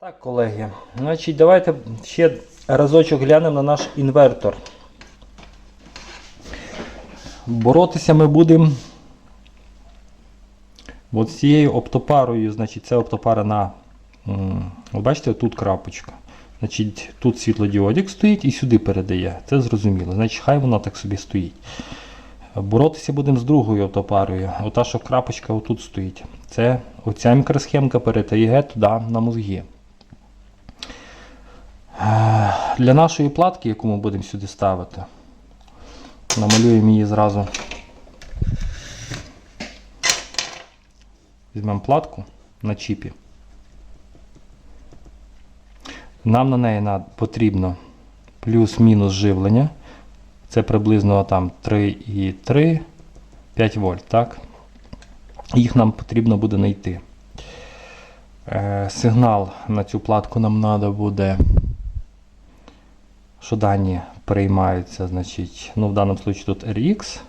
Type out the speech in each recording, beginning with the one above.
Так, колеги, значить, давайте ще разочок глянемо на наш інвертор. Боротися ми будемо от з цією оптопарою. Значить, це оптопара на. от бачите, тут крапочка. Значить, тут світлодіодик стоїть і сюди передає. Це зрозуміло. Значить, хай вона так собі стоїть. Боротися будемо з другою оптопарою. Ота, що крапочка отут стоїть. Це оця мікросхемка передає туди на мозги. Для нашої платки, яку ми будемо сюди ставити, намалюємо її зразу. Візьмемо платку на чіпі. Нам на неї потрібно плюс-мінус живлення. Це приблизно там 3,3, 5 вольт, так? Їх нам потрібно буде знайти. Е, сигнал на цю платку нам треба буде, що дані приймаються, значить, ну в даному випадку тут RX.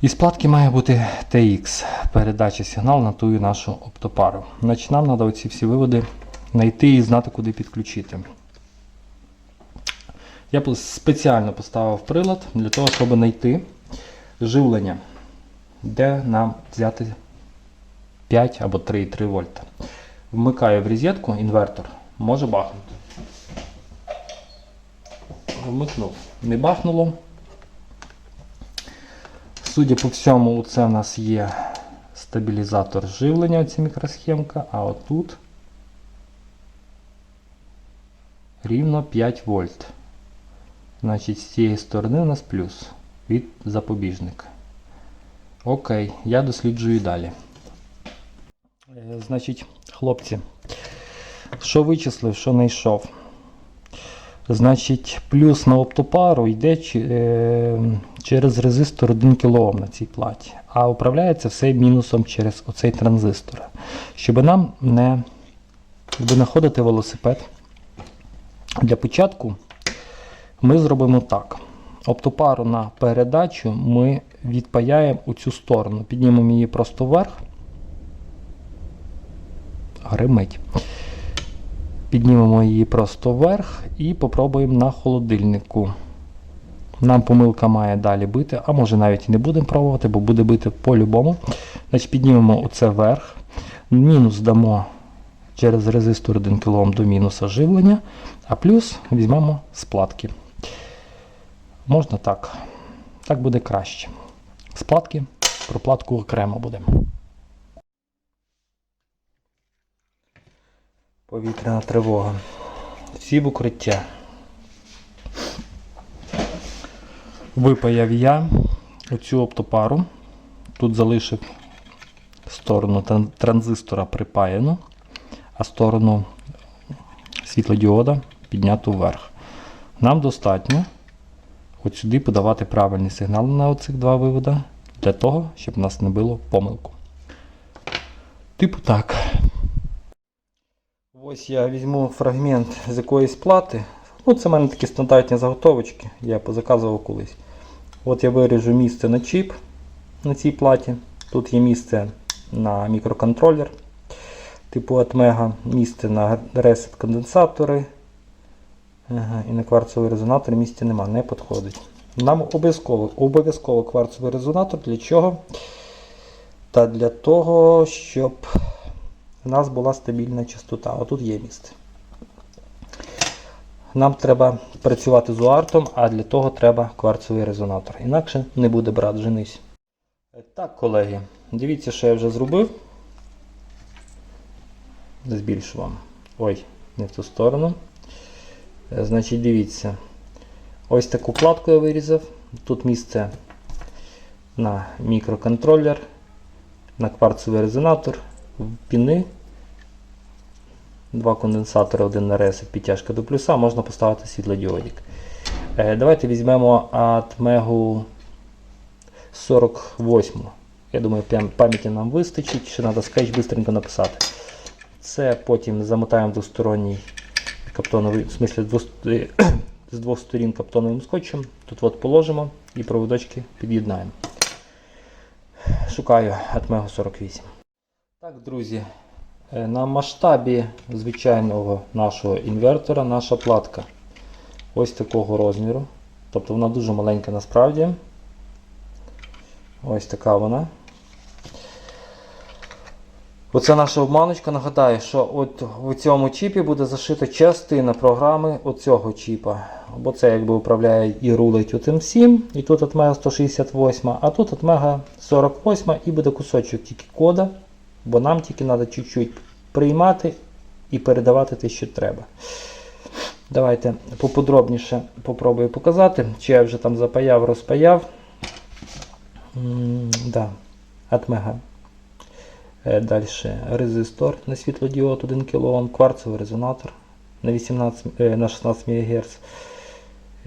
Із платки має бути TX, передача сигналу на ту нашу оптопару. Значить, нам треба оці всі виводи знайти і знати, куди підключити. Я спеціально поставив прилад для того, щоб знайти живлення, де нам взяти 5 або 3,3 вольта. Вмикаю в розетку інвертор, може бахнути. Вмикнув. Не бахнуло. Судя по всьому, це в нас є стабілізатор живлення, ця мікросхемка, а отут рівно 5 вольт. Значить, з цієї сторони у нас плюс від запобіжника. Окей, я досліджую далі. Е, Значить, хлопці, що вичислив, що знайшов? Значить, плюс на оптопару йде е, через резистор 1 кОм на цій платі, а управляється все мінусом через оцей транзистор. Щоб нам не винаходити велосипед, для початку ми зробимо так. Оптопару на передачу ми відпаяємо у цю сторону, піднімемо її просто вверх. Гримить. Піднімемо її просто вверх і попробуємо на холодильнику. Нам помилка має далі бити, а може навіть і не будемо пробувати, бо буде бити по-любому. Значить, піднімемо оце вверх. Мінус дамо через резистор 1 кОм до мінуса живлення, а плюс візьмемо з платки. Можна так. Так буде краще. З платки, про платку окремо будемо. Повітряна тривога. Всі в укриття. Випаяв я оцю оптопару. Тут залишив сторону транзистора припаяну, а сторону світлодіода підняту вверх. Нам достатньо от сюди подавати правильний сигнал на оцих два виводи для того, щоб в нас не було помилку. Типу так. Ось я візьму фрагмент з якоїсь плати. Ну, це в мене такі стандартні заготовочки, я позаказував колись. От я виріжу місце на чіп на цій платі. Тут є місце на мікроконтролер типу Atmega, місце на ресет конденсатори. Ага, і на кварцевий резонатор місця нема, не підходить. Нам обов'язково обов'язково кварцевий резонатор. Для чого? Та для того, щоб у нас була стабільна частота. Отут є місце. Нам треба працювати з уартом, а для того треба кварцевий резонатор. Інакше не буде брат, женись. Так, колеги, дивіться, що я вже зробив. Збільшу вам. Ой, не в ту сторону. Е, Значить, дивіться. Ось таку платку я вирізав. Тут місце на мікроконтролер, на кварцевий резонатор, піни. Два конденсатори, один на ресет, підтяжка до плюса, можна поставити світлодіодик. Е, Давайте візьмемо Atmega 48. Я думаю, пам'яті нам вистачить, ще треба скетч швидко написати. Це потім замотаємо двосторонній каптоновий, в смислі з двох сторін каптоновим скотчем. Тут от положимо і проводочки під'єднаємо. Шукаю Atmega 48. Так, друзі, Е, На масштабі звичайного нашого інвертора наша платка ось такого розміру. Тобто вона дуже маленька насправді. Ось така вона. Оце наша обманочка. Нагадаю, що от у цьому чіпі буде зашита частина програми оцього чіпа. Бо це якби управляє і рулить отим всім. І тут Atmega 168, а тут Atmega 48 і буде кусочок тільки кода. Бо нам тільки треба чуть-чуть приймати і передавати те, що треба. Давайте поподробніше попробую показати, чи я вже там запаяв, розпаяв. Да. Atmega. Е, Далі резистор на світлодіод 1 кОм, кварцевий резонатор на, 18, е, на 16 МГц,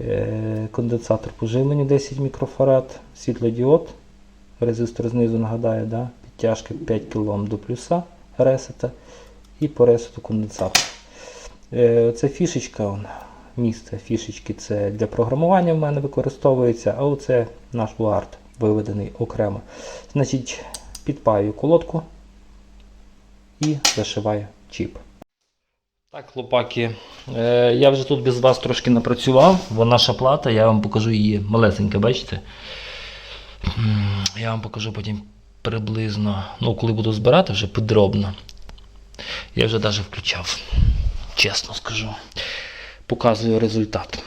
е, конденсатор по живленню 10 мікрофарад, світлодіод, резистор знизу нагадаю, да, підтяжки 5 кОм до плюса ресета і по ресету конденсатор. Е, Це фішечка, місце фішечки це для програмування в мене використовується, а оце наш UART виведений окремо. Значить, підпаю колодку і зашиваю чіп. Так, хлопаки, е, я вже тут без вас трошки напрацював, бо наша плата, я вам покажу її малесенька, бачите? Я вам покажу потім приблизно, ну, коли буду збирати вже підробно. Я вже навіть включав, чесно скажу. Показую результат.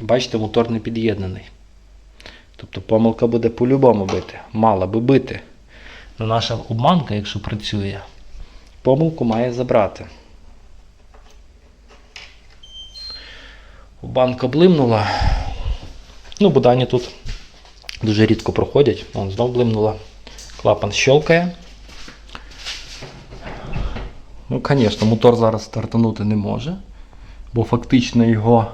Бачите, мотор не під'єднаний. Тобто помилка буде по-любому бити. Мала би бити. Но наша обманка, якщо працює, помилку має забрати. Банка блимнула. Ну, бодані тут дуже рідко проходять. Вон знов блимнула. Клапан щелкає. Ну, звісно, мотор зараз стартанути не може, бо фактично його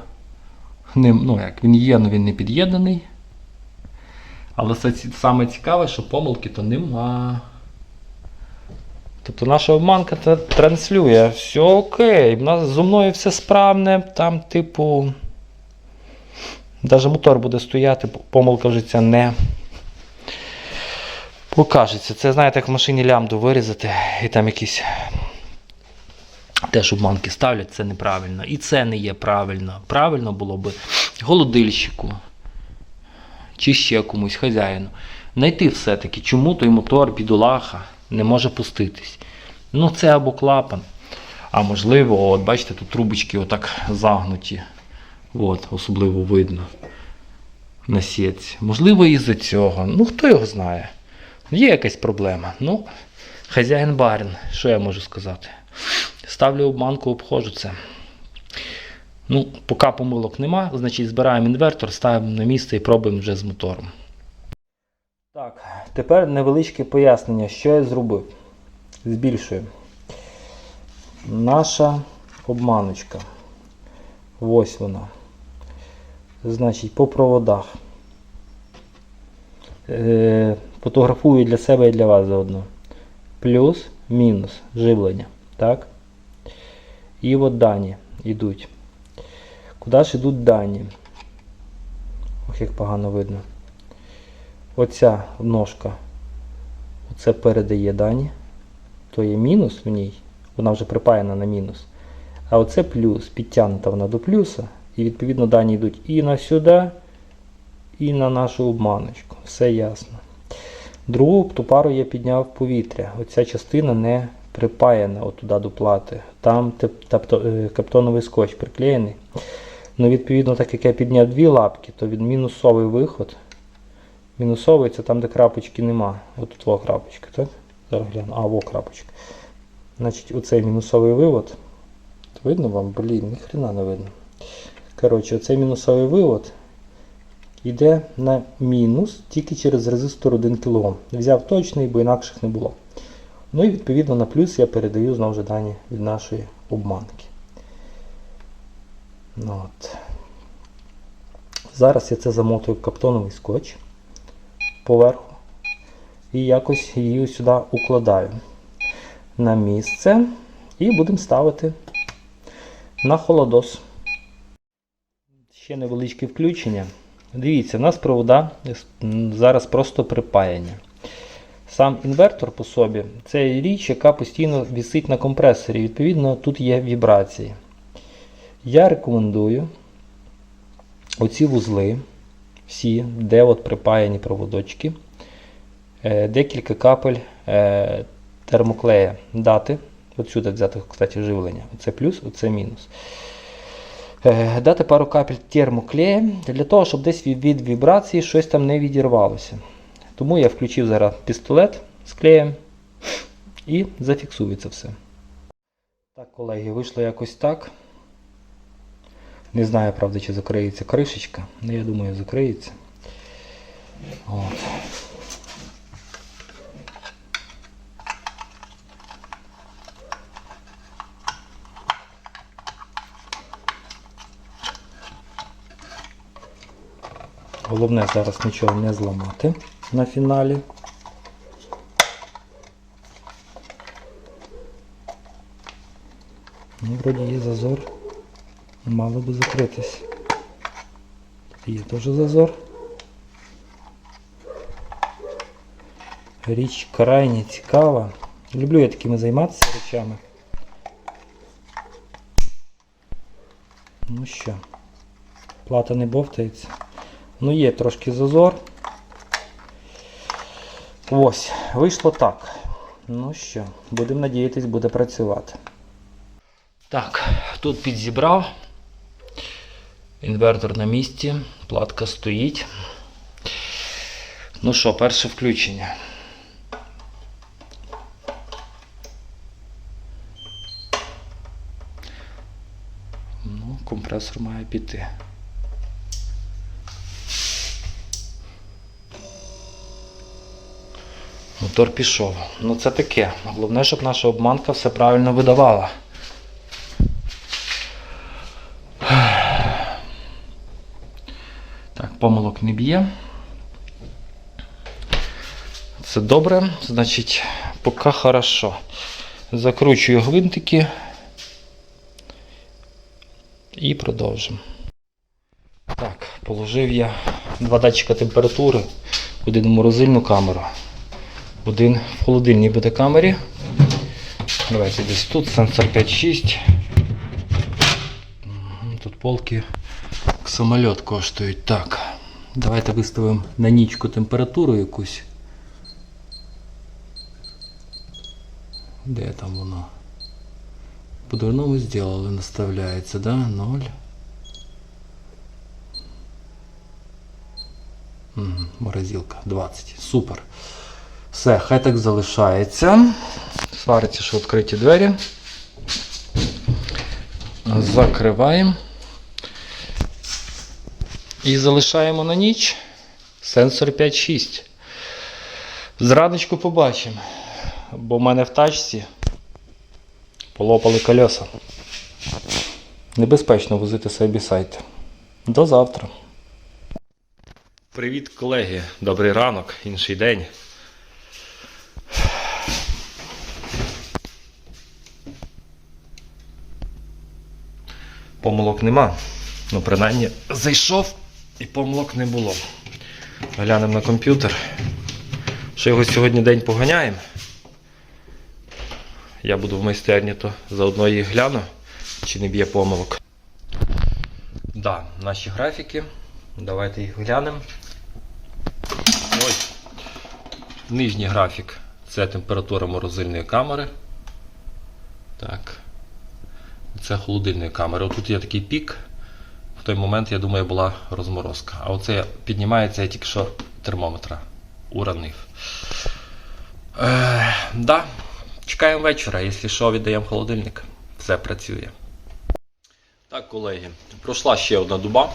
не, ну, як він є, але він не під'єднаний. Але це саме цікаве, що помилки то нема. Тобто наша обманка транслює. Все окей, в нас зо мною все справне, там, типу. Навіть мотор буде стояти, помилка вже ця не покажеться. Це знаєте, як в машині лямду вирізати і там якісь теж обманки ставлять, це неправильно. І це не є правильно. Правильно було би голодильщику чи ще комусь хазяїну. Знайти все-таки, чому той мотор бідолаха не може пуститись. Ну, це або клапан. А можливо, от бачите, тут трубочки отак загнуті. От, особливо видно на сітці. Можливо, із-за цього. Ну, хто його знає. Є якась проблема. Ну, хазяїн барин, що я можу сказати? Ставлю обманку, обходжу це. Ну, поки помилок нема, значить збираємо інвертор, ставимо на місце і пробуємо вже з мотором. Так, тепер невеличке пояснення, що я зробив. Збільшую. Наша обманочка. Ось вона. Значить, по проводах. Е, фотографую для себе і для вас заодно. Плюс, мінус живлення. Так? І от дані йдуть. Куди ж йдуть дані? Ох, як погано видно. Оця ножка. Оце передає дані. То є мінус в ній. Вона вже припаяна на мінус. А оце плюс. Підтягнута вона до плюса. І відповідно дані йдуть і на сюди, і на нашу обманочку. Все ясно. Другу ту пару я підняв повітря. Оця частина не припаяна отуди до плати. Там е, каптоновий скотч приклеєний. Ну, відповідно, так як я підняв дві лапки, то від мінусовий виход. Мінусовий це там, де крапочки нема. От тут крапочка, так? Зараз гляну. А, во крапочка. Значить, оцей мінусовий вивод. Видно вам? Блін, ніхрена не видно. Коротше, оцей мінусовий вивод йде на мінус тільки через резистор 1 кОм. Взяв точний, бо інакших не було. Ну і відповідно на плюс я передаю знову ж дані від нашої обманки. Ну, от. Зараз я це замотую в каптоновий скотч поверху і якось її сюди укладаю на місце і будемо ставити на холодос. Ще невеличке включення. Дивіться, у нас провода зараз просто припаяні. сам інвертор по собі це річ, яка постійно висить на компресорі. Відповідно, тут є вібрації. Я рекомендую оці вузли, всі, де от припаяні проводочки, е, декілька капель е, термоклея дати. От сюди взяти, кстати, живлення. Оце плюс, оце мінус. Е, Дати пару капель термоклея для того, щоб десь від, вібрації щось там не відірвалося. Тому я включив зараз пістолет з клеєм і зафіксую це все. Так, колеги, вийшло якось так. Не знаю, правда, чи закриється кришечка, але я думаю, закриється. От. Головне зараз нічого не зламати на фіналі. Ну, вроді є зазор. Мало би закритись. Тут є теж зазор. Річ крайне цікава. Люблю я такими займатися речами. Ну що, плата не бовтається. Ну, є трошки зазор. Ось, вийшло так. Ну що, будемо надіятись, буде працювати. Так, тут підзібрав. Інвертор на місці, платка стоїть. Ну що, перше включення. Ну, компресор має піти. Мотор пішов. Ну це таке. Головне, щоб наша обманка все правильно видавала. Так, помилок не б'є. Це добре, значить, поки хорошо. Закручую гвинтики і продовжимо. Так, положив я два датчика температури, один в морозильну камеру, один в холодильній буде камері. Давайте десь тут, сенсор 5.6. Мгм, Тут полки самоліт коштують. Так. Давайте виставимо на нічку температуру якусь. Де там воно? По-дурному зробили, наставляється, да? 0. Угу, морозилка 20. Супер. Все, хай так залишається. Свариться, що відкриті двері. Закриваємо. І залишаємо на ніч сенсор 5.6. Зраночку побачимо. Бо в мене в тачці полопали колеса. Небезпечно возити собі сайт. До завтра. Привіт, колеги. Добрий ранок, інший день. Помилок нема. Ну, принаймні, зайшов і помилок не було. Глянемо на комп'ютер. Що його сьогодні день поганяємо. Я буду в майстерні, то заодно їх гляну, чи не б'є помилок. Да, наші графіки. Давайте їх глянемо. Ось. Нижній графік це температура морозильної камери. Так. Це холодильної камери. Отут є такий пік. В той момент, я думаю, була розморозка. А оце піднімається я тільки що термометра уронив. Е, да. Чекаємо вечора, якщо що, віддаємо холодильник. Все працює. Так, колеги, пройшла ще одна дуба.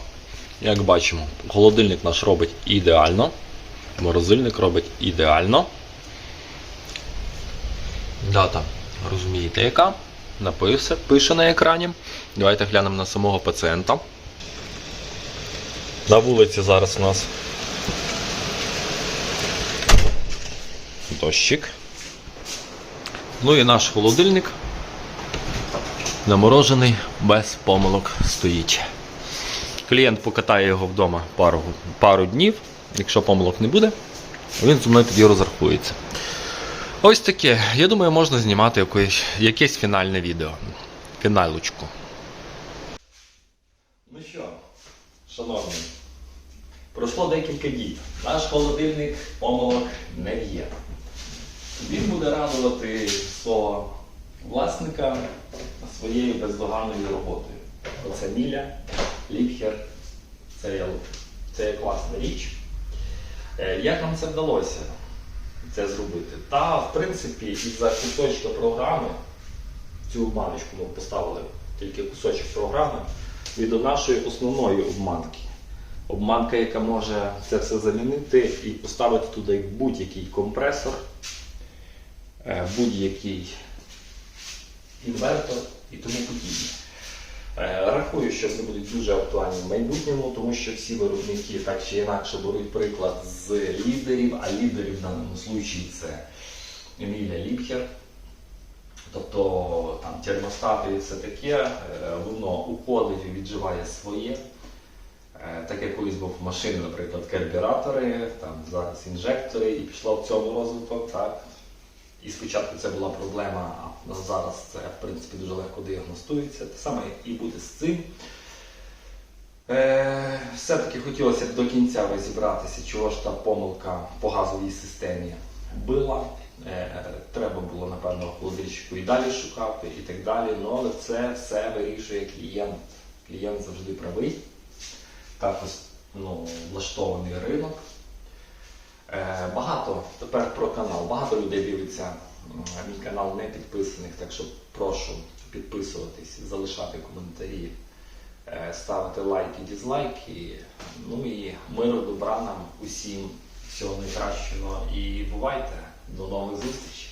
Як бачимо, холодильник наш робить ідеально. Морозильник робить ідеально. Дата, розумієте, яка? Напише, пише на екрані. Давайте глянемо на самого пацієнта. На вулиці зараз у нас дощик. Ну і наш холодильник наморожений без помилок стоїть. Клієнт покатає його вдома пару, пару днів. Якщо помилок не буде, він зі мною тоді розрахується. Ось таке. Я думаю, можна знімати якесь, якесь фінальне відео. Фіналочку. Ну що, шановні, пройшло декілька діб. Наш холодильник помилок не є. Він буде радувати свого власника своєю бездоганною роботою. Оце Міля, Ліпхер, це це класна річ. Е, Як нам це вдалося це зробити? Та, в принципі, із-за кусочка програми, цю баночку ми поставили тільки кусочок програми, від нашої основної обманки. Обманка, яка може це все замінити і поставити туди будь-який компресор, е, будь-який інвертор і тому подібне. Е, Рахую, що це будуть дуже актуальні в майбутньому, тому що всі виробники так чи інакше беруть приклад з лідерів, а лідерів в даному случаї це Емілія Ліпхер. Тобто там термостати і все таке, е, воно уходить і відживає своє. Е, Так як колись був в машині, наприклад, карбюратори, там зараз інжектори, і пішло в цьому розвиток. Так. І спочатку це була проблема, а зараз це в принципі дуже легко діагностується. Те саме і буде з цим. Е, все-таки хотілося б до кінця розібратися, чого ж та помилка по газовій системі була. Е, треба було, напевно, холодильщику і далі шукати, і так далі. Ну, але це все вирішує клієнт. Клієнт завжди правий. Так ось ну, влаштований ринок. Е, Багато тепер про канал. Багато людей дивиться мій канал не підписаних, так що прошу підписуватись, залишати коментарі, е, ставити лайки, дізлайки. Ну і миру, добра нам усім, всього найкращого і бувайте. До нових зустрічей!